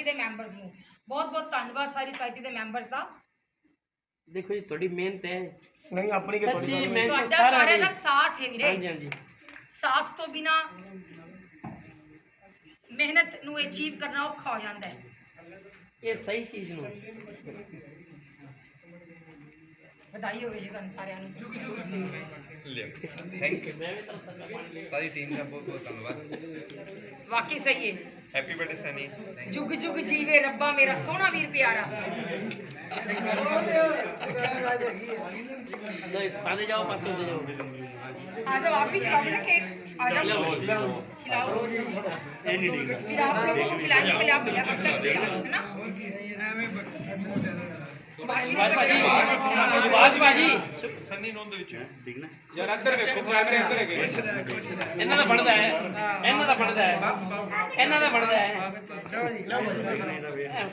Society ਦੇ members ਨੂੰ। ਬਹੁਤ ਬਹੁਤ ਧੰਨਵਾਦ ਸਾਰੀ ਸੁਸਾਇਟੀ ਦੇ ਮੈਂਬਰਸ ਦਾ। ਦੇਖੋ ਜੀ ਤੁਹਾਡੀ ਮਿਹਨਤ ਹੈ। ਨਹੀਂ ਆਪਣੀ ਕਿ ਸੱਚੀ ਤੁਹਾਡੀ ਮਿਹਨਤ ਤੁਹਾਡਾ ਸਾਰਾ ਸਾਰਿਆਂ ਦੀ ਸਾਥ ਹੈ ਹਾਂਜੀ ਵੀਰੇ। ਹਾਂਜੀ ਸਾਥ ਤੋਂ ਬਿਨਾ ਮਿਹਨਤ ਨੂੰ ਅਚੀਵ ਕਰਨਾ ਔਖਾ ਹੋ ਜਾਂਦਾ ਹੈ। ਇਹ ਸਹੀ ਚੀਜ਼ ਨੂੰ। ਵਧਾਈ ਹੋਵੇ ਜੀ ਤੁਹਾਨੂੰ ਸਾਰਿਆਂ ਨੂੰ। ਥੈਂਕ ਯੂ ਸਾਰੀ ਟੀਮ ਦਾ ਬਹੁਤ ਬਹੁਤ ਧੰਨਵਾਦ। ਵਾਕਈ ਸਹੀ ਹੈ। हैप्पी बर्थडे सनी जुग जुग जीवे रब्बा मेरा सोना वीर प्यारा। खाने जाओ पास होते जाओ। आ जाओ आप भी खिलाओ ना केक। आ जाओ। खिलाओ। फिर आप लोगों को खिलाने के लिए आप है ना? ਸੁਭਾਸ਼ ਭਾਜੀ ਸੰਨੀ ਨੋਂ ਦੇ ਵਿੱਚ। ਦੇਖਣਾ। ਯਾਰ ਇੱਧਰ ਵੇਖੋ ਕੈਮਰੇ ਇੱਧਰ ਹੈਗੇ ਇਹਨਾਂ ਦਾ ਬਣਦਾ ਹੈ। ਇਹਨਾਂ ਦਾ ਬਣਦਾ ਹੈ। ਇਹਨਾਂ ਦਾ ਬਣਦਾ ਹੈ।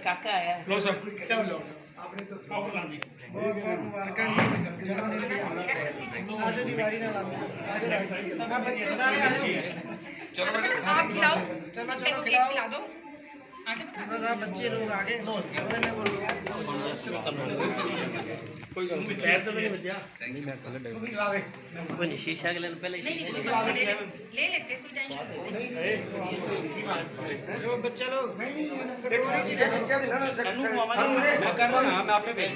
ਕਾਕਾ ਆਇਆ। ਲੋ ਸਰ। ਚਲੋ ਲੋ ਆਪਣੇ ਤੋਂ ਬਹੁਤ ਬਹੁਤ ਮੁਬਾਰਕਾਂ ਜੀ। ਜਨਮ ਦਿਨ ਦੀ ਅੱਜ ਦੀ ਵਾਰੀ ਨਾਲ ਆਉਂਦੇ ਮੈਂ ਬੱਚੇ ਸਾਰੇ ਆਏ ਚਲੋ ਚਲੋ ਖਿਲਾਓ। ਚਲੋ ਚਲੋ ਖਿਲਾਓ। ਸਾਹਿਬ ਬੱਚੇ ਲੋਕ ਆ ਗਏ। ਹੋਰ ਕਿਹਦੇ ਨੇ ਬੋਲੋ। ਕੋਈ ਗੱਲ ਨਹੀਂ। ਪੈਰ ਤਾਂ ਨਹੀਂ ਵੱਜਿਆ ਨਹੀਂ ਮੈਂ ਕੱਲ ਡੇ ਕੋਈ ਨਹੀਂ ਸ਼ੀਸ਼ਾ ਅਗਲੇ ਨੂੰ ਪਹਿਲੇ ਸ਼ੀਸ਼ੇ ਲੈ ਲੈਤੇ ਤੂੰ ਟੈਨਸ਼ਨ ਜੋ ਬੱਚੇ ਲੋਕ ਨਹੀਂ ਕੋਈ ਚੀਜ਼ ਹੈ ਕਿਆ ਦੇਣਾ ਨਾ ਸਰ ਮੈਂ ਕਰ ਰਹਾ ਨਾ ਮੈਂ ਆਪੇ ਵੇਖ।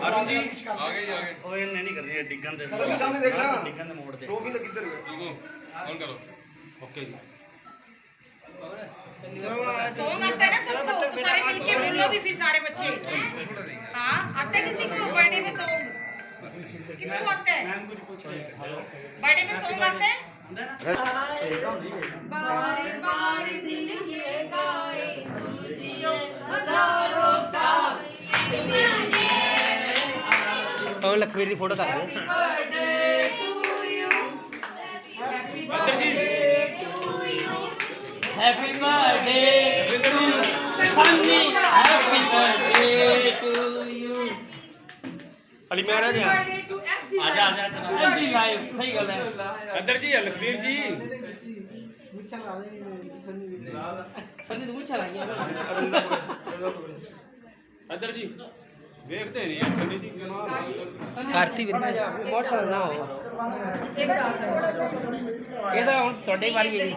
ਅਰੁਣ ਜੀ। ਆ ਗਏ ਆ ਗਏ। ਓਏ ਨਹੀਂ ਨਹੀਂ ਕਰਨੀ ਡਿੱਗਣ ਦੇ ਸਾਹਮਣੇ ਦੇਖ ਲੈ ਡਿੱਗਣ ਦੇ ਮੋੜ ਤੇ। ਉਹ ਵੀ ਕਿੱਧਰ ਗਿਆ। ਹੁਣ ਕਰੋ। ਓਕੇ ਜੀ। सॉन्ग आता है ना सबको। तो सारे मिलके बोलो भी फिर सारे बच्चे। हाँ आता किसी को? बर्थडे में सॉन्ग किसको आता है? बर्थडे में सॉन्ग आता है? बार बार दिल ये गाए तुम जियो हज़ारों साल। ये लखवीर की फ़ोटो डाल ਅਲੀ ਮੈਂ ਰਹਿ ਗਿਆ। ਆ ਜਾ ਆ ਜਾ ਤੇਰਾ ਲਾਈਵ ਸਹੀ ਗੱਲ ਹੈ। ਅੰਦਰ ਜੀ ਲਖਵੀਰ ਜੀ। ਮੁੱਛਾਂ ਲਾ ਦੇ ਸੰਨੀ ਲਾ ਸੰਨੀ ਤੂੰ ਮੁੱਛਾਂ ਲਾਈਆਂ ਅੰਦਰ ਜੀ ਵੇਖਦੇ ਨਹੀਂ ਸੰਨੀ ਜੀ ਕਿਉਂ ਕਰਤੀ ਵੀ ਬਹੁਤ ਸਾਰਾ ਨਾ ਹੋਗਾ ਇਹਦਾ ਹੁਣ ਤੁਹਾਡੇ ਵਾਰੀ ਹੈ ਜੀ।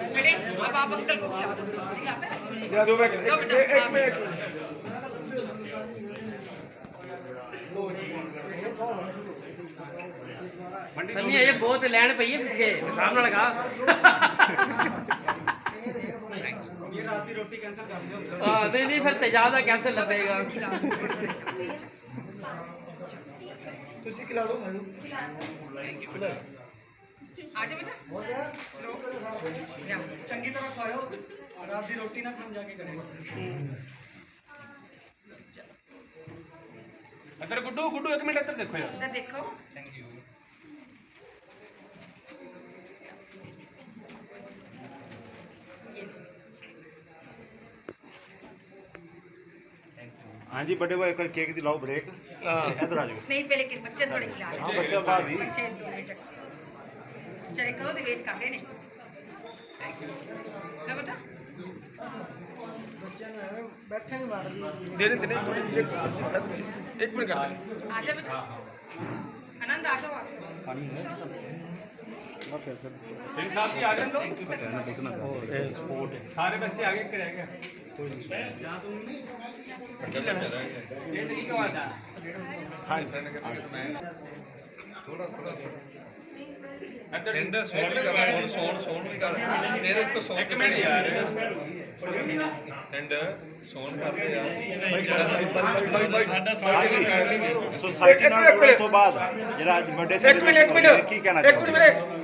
सारे अब आप अंकल को खिला दो मिनट एक मिनट ये बहुत लैंड पी है पीछे। सामने लगा। हाँ, नहीं नहीं फिर तजादा लगेगा। चंगी तरह खाओ रात की रोटी ना खान जाके करेगा अच्छा, अदर गुड्डू गुड्डू एक मिनट इधर देखो यार। इधर देखो। ਹਾਂਜੀ ਵੱਡੇ ਭਾਈ ਇੱਕ ਕੇਕ ਦੀ ਲਾਓ ਬ੍ਰੇਕ ਇਧਰ ਆ ਜਾਓ। ਨਹੀਂ ਪਹਿਲੇ ਕਿ ਬੱਚੇ ਥੋੜੇ ਖਿਲਾ ਹਾਂ ਬੱਚਾ ਬਾਅਦ ਹੀ ਬੱਚੇ ਦੋ ਮਿੰਟ ਚਲੇ ਕਦੋਂ ਦੇ ਵੇਟ ਕਰ ਰਹੇ ਨੇ? ਲੈ ਬਤਾ ਬੱਚਿਆਂ ਨੂੰ ਬੈਠੇ ਨਹੀਂ ਮਾਰਦੀ। ਦੇਣੇ ਦੇਣੇ ਥੋੜੀ ਇੱਕ ਮਿੰਟ ਕਰ। ਆ ਜਾ ਬਤਾ ਆਨੰਦ ਆ ਜਾਓ। ਆਪ ਪਾਣੀ ਹੈ। ਸਿੰਘ ਸਾਹਿਬ ਆ ਗਏ ਕਰ ਸਾਡਾ ਸਾਡਾ ਨਾਲ ਤੋਂ ਬਾਅਦ ਜਿਹੜਾ ਅੱਜ ਵੱਡੇ ਇੱਕ ਮਿੰਟ ਇੱਕ ਮਿੰਟ। ਇੱਕ ਮਿੰਟ ਵੀਰੇ।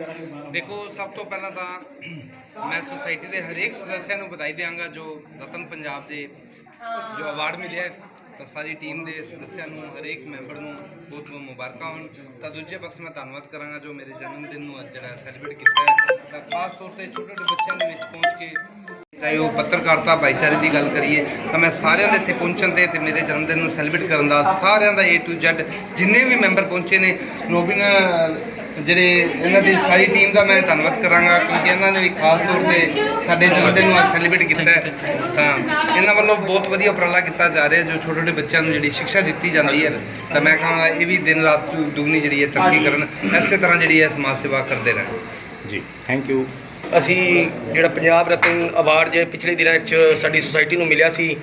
ਦੇਖੋ, ਸਭ ਤੋਂ ਪਹਿਲਾਂ ਤਾਂ ਮੈਂ ਸੁਸਾਇਟੀ ਦੇ ਹਰੇਕ ਸਦੱਸਿਆ ਨੂੰ ਵਧਾਈ ਦਿਆਂਗਾ ਜੋ ਰਤਨ ਪੰਜਾਬ ਦੇ ਜੋ ਅਵਾਰਡ ਮਿਲਿਆ ਹੈ। ਤਾਂ ਸਾਰੀ ਟੀਮ ਦੇ ਸਦੱਸਿਆਂ ਨੂੰ, ਹਰੇਕ ਮੈਂਬਰ ਨੂੰ ਬਹੁਤ ਬਹੁਤ ਮੁਬਾਰਕਾਂ ਹੋਣ ਤਾਂ ਦੂਜੇ ਪਾਸੇ ਮੈਂ ਧੰਨਵਾਦ ਕਰਾਂਗਾ ਜੋ ਮੇਰੇ ਜਨਮ ਦਿਨ ਨੂੰ ਅੱਜ ਜਿਹੜਾ ਸੈਲੀਬ੍ਰੇਟ ਕੀਤਾ ਹੈ ਤਾਂ ਖਾਸ ਤੌਰ ਤੇ ਛੋਟੇ ਛੋਟੇ ਬੱਚਿਆਂ ਦੇ ਵਿੱਚ ਪਹੁੰਚ ਕੇ ਚਾਹੇ ਉਹ ਪੱਤਰਕਾਰਤਾ ਭਾਈਚਾਰੇ ਦੀ ਗੱਲ ਕਰੀਏ, ਤਾਂ ਮੈਂ ਸਾਰਿਆਂ ਦੇ ਇੱਥੇ ਪਹੁੰਚਣ ਤੇ ਤੇ ਮੇਰੇ ਜਨਮ ਦਿਨ ਨੂੰ ਸੈਲੀਬ੍ਰੇਟ ਕਰਨ ਦਾ ਸਾਰਿਆਂ ਦਾ A to Z ਜਿੰਨੇ ਵੀ ਮੈਂਬਰ ਪਹੁੰਚੇ ਨੇ, ਰੋਬਿਨ ਜਿਹੜੇ ਇਹਨਾਂ ਦੀ ਸਾਰੀ ਟੀਮ ਦਾ ਮੈਂ ਧੰਨਵਾਦ ਕਰਾਂਗਾ, ਕਿਉਂਕਿ ਇਹਨਾਂ ਨੇ ਵੀ ਖਾਸ ਤੌਰ ਤੇ ਸਾਡੇ ਜਨਮ ਦਿਨ ਨੂੰ ਅੱਜ ਸੈਲੀਬ੍ਰੇਟ ਕੀਤਾ ਹੈ। ਤਾਂ ਇਹਨਾਂ ਵੱਲੋਂ ਬਹੁਤ ਵਧੀਆ ਉਪਰਾਲਾ ਕੀਤਾ ਜਾ ਰਿਹਾ, ਜੋ ਛੋਟੇ ਛੋਟੇ ਬੱਚਿਆਂ ਨੂੰ ਜਿਹੜੀ ਸਿੱਖਿਆ ਦਿੱਤੀ ਜਾਂਦੀ ਹੈ। ਤਾਂ ਮੈਂ ਕਹਾਂਗਾ, ਇਹ ਵੀ ਦਿਨ ਰਾਤ ਦੁ- ਦੁਗਣੀ ਜਿਹੜੀ ਹੈ ਤਰੱਕੀ ਕਰਨ, ਇਸੇ ਤਰ੍ਹਾਂ ਜਿਹੜੀ ਹੈ ਸਮਾਜ ਸੇਵਾ ਕਰਦੇ ਰਹਿਣ। ਜੀ ਥੈਂਕ ਯੂ ਅਸੀਂ ਜਿਹੜਾ ਪੰਜਾਬ ਰਤਨ ਅਵਾਰਡ ਜੇ ਪਿਛਲੇ ਦਿਨਾਂ ਵਿੱਚ ਸਾਡੀ ਸੁਸਾਇਟੀ ਨੂੰ ਮਿਲਿਆ ਸੀ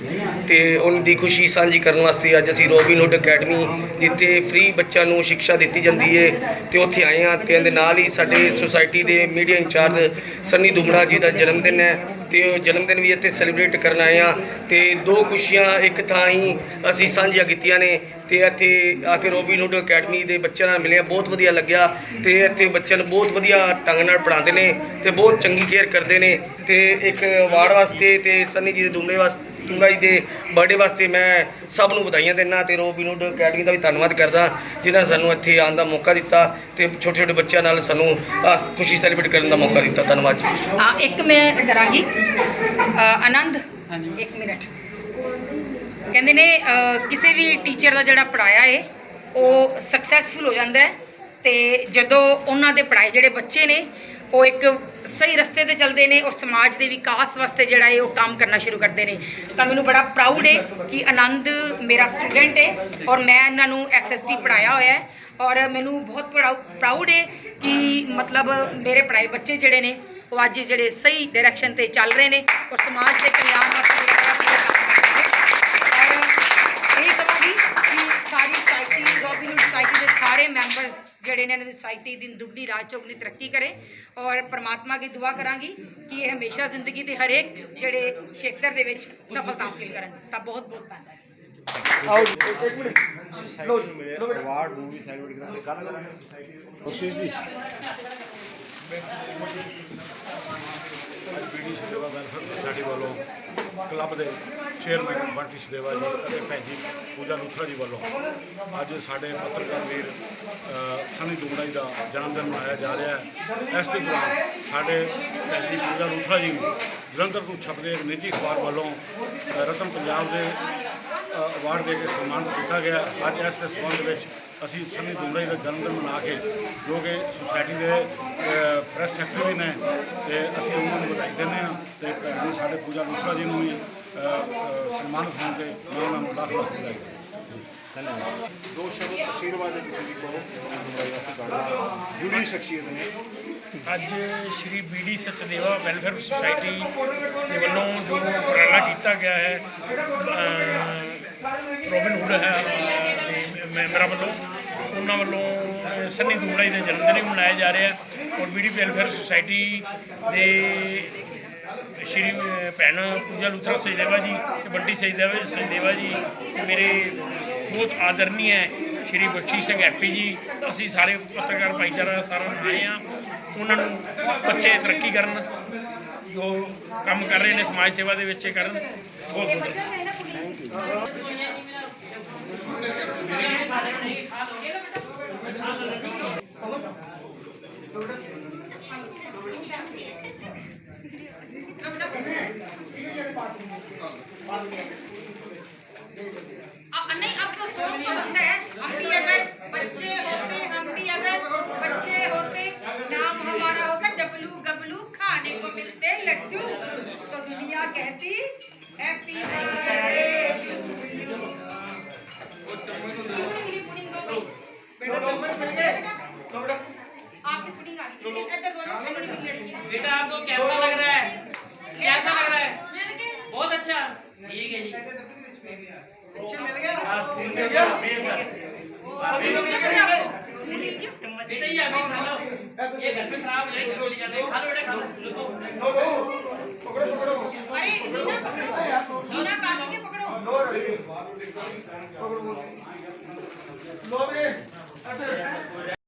ਤੇ ਉਹਨਾਂ ਦੀ ਖੁਸ਼ੀ ਸਾਂਝੀ ਕਰਨ ਵਾਸਤੇ ਅੱਜ ਅਸੀਂ ਰੋਬਿਨਹੁੱਡ ਅਕੈਡਮੀ, ਜਿੱਥੇ ਫ੍ਰੀ ਬੱਚਿਆਂ ਨੂੰ ਸਿੱਖਿਆ ਦਿੱਤੀ ਜਾਂਦੀ ਹੈ ਤੇ ਉੱਥੇ ਆਏ ਹਾਂ ਤੇ ਇਹਦੇ ਨਾਲ ਹੀ ਸਾਡੇ ਸੁਸਾਇਟੀ ਦੇ ਮੀਡੀਆ ਇੰਚਾਰਜ ਸੰਨੀ ਦੁਮੜਾ ਜੀ ਦਾ ਜਨਮ ਦਿਨ ਹੈ। ਤੇ ਉਹ ਜਨਮ ਦਿਨ ਵੀ ਇੱਥੇ ਸੈਲੀਬ੍ਰੇਟ ਕਰਨ ਆਏ ਹਾਂ ਤੇ ਦੋ ਖੁਸ਼ੀਆਂ, ਇੱਕ ਥਾਂ ਹੀ ਅਸੀਂ ਸਾਂਝੀਆਂ ਕੀਤੀਆਂ ਨੇ ਤੇ ਇੱਥੇ ਆ ਕੇ ਰੋਬਿਨਹੁੱਡ ਅਕੈਡਮੀ ਦੇ ਬੱਚਿਆਂ ਨਾਲ ਮਿਲਿਆ, ਬਹੁਤ ਵਧੀਆ ਲੱਗਿਆ ਤੇ ਇੱਥੇ ਬੱਚਿਆਂ ਨੂੰ ਬਹੁਤ ਵਧੀਆ ਢੰਗ ਨਾਲ ਪੜ੍ਹਾਉਂਦੇ ਨੇ ਤੇ ਬਹੁਤ ਚੰਗੀ ਕੇਅਰ ਕਰਦੇ ਨੇ ਤੇ ਇੱਕ ਅਵਾਰਡ ਵਾਸਤੇ ਤੇ ਸੰਨੀ ਜੀ ਦੇ ਦੁਮੜੇ ਵਾਸਤੇ ਜੀ ਦੇ ਬਰਥਡੇ ਵਾਸਤੇ ਮੈਂ ਸਭ ਨੂੰ ਵਧਾਈਆਂ ਦਿੰਦਾ ਤੇ ਰੋਬਿਨਹੁੱਡ ਅਕੈਡਮੀ ਦਾ ਵੀ ਧੰਨਵਾਦ ਕਰਦਾ ਜਿਨ੍ਹਾਂ ਨੇ ਸਾਨੂੰ ਇੱਥੇ ਆਉਣ ਦਾ ਮੌਕਾ ਦਿੱਤਾ ਤੇ ਛੋਟੇ ਛੋਟੇ ਬੱਚਿਆਂ ਨਾਲ ਸਾਨੂੰ ਖੁਸ਼ੀ ਸੈਲੀਬ੍ਰੇਟ ਕਰਨ ਦਾ ਮੌਕਾ ਦਿੱਤਾ। ਧੰਨਵਾਦ ਜੀ। ਹਾਂ ਇੱਕ ਮੈਂ ਕਰਾਂਗੀ। ਅ, ਆਨੰਦ ਇੱਕ ਮਿੰਟ। ਕਹਿੰਦੇ ਨੇ ਅ, ਕਿਸੇ ਵੀ ਟੀਚਰ ਦਾ ਜਿਹੜਾ ਪੜਾਇਆ ਏ ਉਹ ਸਕਸੈਸਫੁਲ ਹੋ ਜਾਂਦਾ ਹੈ। ਤੇ ਜਦੋਂ ਉਹਨਾਂ ਦੇ ਪੜਾਏ ਜਿਹੜੇ ਬੱਚੇ ਨੇ, ਉਹ ਇੱਕ ਸਹੀ ਰਸਤੇ ਤੇ ਚੱਲਦੇ ਨੇ ਔਰ ਸਮਾਜ ਦੇ ਵਿਕਾਸ ਵਾਸਤੇ ਜਿਹੜਾ ਹੈ ਉਹ ਕੰਮ ਕਰਨਾ ਸ਼ੁਰੂ ਕਰਦੇ ਨੇ। ਤਾਂ ਮੈਨੂੰ ਬੜਾ ਪ੍ਰਾਊਡ ਹੈ ਕਿ ਆਨੰਦ ਮੇਰਾ ਸਟੂਡੈਂਟ ਹੈ ਔਰ ਮੈਂ ਇਹਨਾਂ ਨੂੰ ਐਸਐਸਟੀ ਪੜਾਇਆ ਹੋਇਆ ਹੈ ਔਰ ਮੈਨੂੰ ਬਹੁਤ ਪ੍ਰਾਊਡ ਹੈ ਕਿ ਮਤਲਬ ਮੇਰੇ ਪੜਾਏ ਬੱਚੇ ਜਿਹੜੇ ਨੇ, ਉਹ ਅੱਜ ਜਿਹੜੇ ਸਹੀ ਡਾਇਰੈਕਸ਼ਨ ਤੇ ਚੱਲ ਰਹੇ ਨੇ ਔਰ ਸਮਾਜ ਦੇ ਕਲਿਆਣ ਵਾਸਤੇ ਇਹ ਕਹਾਂਗੀ ਕਿ ਸਾਰੀ ਸੁਸਾਇਟੀ ਰੋਬਿਨਹੁੱਡ ਸੁਸਾਇਟੀ ਦੇ ਸਾਰੇ ਮੈਂਬਰਸ ਜਿਹੜੇ ਨੇ ਇਹਨਾਂ ਦੀ ਸੁਸਾਇਟੀ ਦੀ ਦੁਗਣੀ ਰਾਜ ਚੌਗਣੀ ਤਰੱਕੀ ਕਰੇ ਔਰ ਪ੍ਰਮਾਤਮਾ ਕੀ ਦੁਆ ਕਰਾਂਗੀ ਕਿ ਇਹ ਹਮੇਸ਼ਾ ਜ਼ਿੰਦਗੀ ਦੇ ਹਰੇਕ ਜਿਹੜੇ ਖੇਤਰ ਦੇ ਵਿੱਚ ਸਫਲਤਾ ਹਾਸਿਲ ਕਰਨ ਤਾਂ ਬਹੁਤ ਬਹੁਤ ਧੰਨਵਾਦ ਅਵਾਰਡ ਨੂੰ ਵੀ ਸੈਲੀਬ੍ਰੇਟ ਕਰਾਂਗੇ ਕੱਲ ਕਰਾਂਗੇ ਸੁਸਾਇਟੀ ਦੇ ਕੋਸ਼ਿਸ਼ ਜੀ ਬੀਡੀ ਸੇਵਾ ਵੈਲਫੇਅਰ ਸੁਸਾਇਟੀ ਵੱਲੋਂ ਕਲੱਬ ਦੇ ਚੇਅਰਮੈਨ ਬੰਟੀ ਸਦੇਵਾ ਜੀ ਅਤੇ ਭੈਣ ਜੀ ਪੂਜਾ ਲੂਥਰਾ ਜੀ ਵੱਲੋਂ ਅੱਜ ਸਾਡੇ ਪੱਤਰਕਾਰ ਵੀਰ ਸਨੀ ਦੁਗੜਾ ਜੀ ਦਾ ਜਨਮ ਦਿਨ ਮਨਾਇਆ ਜਾ ਰਿਹਾ ਹੈ। ਇਸ ਦੇ ਦੌਰਾਨ ਸਾਡੇ ਭੈਣ ਜੀ ਪੂਜਾ ਲੂਥਰਾ ਜੀ ਨੂੰ ਜਲੰਧਰ ਤੋਂ ਛਪਦੇ ਨਿੱਜੀ ਅਖਬਾਰ ਵੱਲੋਂ ਰਤਨ ਪੰਜਾਬ ਦੇ ਅਵਾਰਡ ਦੇ ਕੇ ਸਨਮਾਨਿਤ ਕੀਤਾ ਗਿਆ। ਅੱਜ ਇਸ ਦੇ ਸੰਬੰਧ ਵਿੱਚ ਅਸੀਂ ਸਨੀ ਦੁਗੜਾ ਜੀ ਦਾ ਜਨਮ ਦਿਨ ਮਨਾ ਕੇ ਜੋ ਕਿ ਸੁਸਾਇਟੀ ਦੇ ਪ੍ਰੈਸ ਸੈਕਟਰੀ ਨੇ ਤੇ ਅਸੀਂ ਉਹਨਾਂ ਨੂੰ ਵਧਾਈ ਦਿੰਦੇ ਹਾਂ ਤੇ ਭੈਣ ਸਾਡੇ ਪੂਜਾ ਲੂਥਰਾ ਜੀ ਨੂੰ ਵੀ ਸਨਮਾਨਿਤ ਹੋਣ ਤੇ ਮੈਂ ਉਹਨਾਂ ਨੂੰ ਲੱਖ ਲੱਖ ਵਧਾਈ ਧੰਨਵਾਦ। ਦੋ ਸ਼ਬਦ ਆਸ਼ੀਰਵਾਦ ਦੇ ਕਿਸੇ ਦੀ ਕੋਲ ਜੁੜੀ ਸ਼ਖਸੀਅਤ ਨੇ। ਅੱਜ Shri BD Sachdeva welfare society ਦੇ ਵੱਲੋਂ ਜੋ ਉਪਰਾਲਾ ਕੀਤਾ ਗਿਆ ਹੈ ਰੋਬਿਨ ਹੁੱਡ ਹੈ ਦੇ ਮੈਂਬਰਾਂ ਵੱਲੋਂ। ਉਹਨਾਂ ਵੱਲੋਂ ਸੰਨੀ ਦੂੜਾ ਜੀ ਦਾ ਜਨਮ ਦਿਨ ਵੀ ਮਨਾਇਆ ਜਾ ਰਿਹਾ ਔਰ ਬੀਡੀ ਵੈਲਫੇਅਰ ਸੁਸਾਇਟੀ ਦੇ ਸ਼੍ਰੀ ਅਹ, ਭੈਣ ਪੂਜਾ ਲੂਥਰਾ ਸਜਦੇਵਾ ਜੀ ਤੇ ਬੰਟੀ ਸਚਦੇਵਾ ਸਜਦੇਵਾ ਜੀ ਮੇਰੇ ਬਹੁਤ ਆਦਰਨੀ ਹੈ ਸ਼੍ਰੀ ਬਖਸ਼ੀ ਸਿੰਘ ਐਪੀ ਜੀ ਅਸੀਂ ਸਾਰੇ ਪੱਤਰਕਾਰ ਭਾਈਚਾਰਾ ਸਾਰਾ ਆਏ ਆ ਉਹਨਾਂ ਨੂੰ ਬੱਚੇ ਤਰੱਕੀ ਕਰਨ ਜੋ ਕੰਮ ਕਰ ਰਹੇ ਨੇ ਸਮਾਜ ਸੇਵਾ ਦੇ ਵਿੱਚ ਕਰਨ। ਬਹੁਤ ਬਹੁਤ नहीं अब तो शोरूम का है। बेटा ये अभी खा लो ये घर पे खराब हो जाए घर पे ले जाते खा लो बेटा खा लो लो पकड़ो पकड़ो अरे नीना पकड़ो नीना काट के पकड़ो लो रे पकड़ो लो रे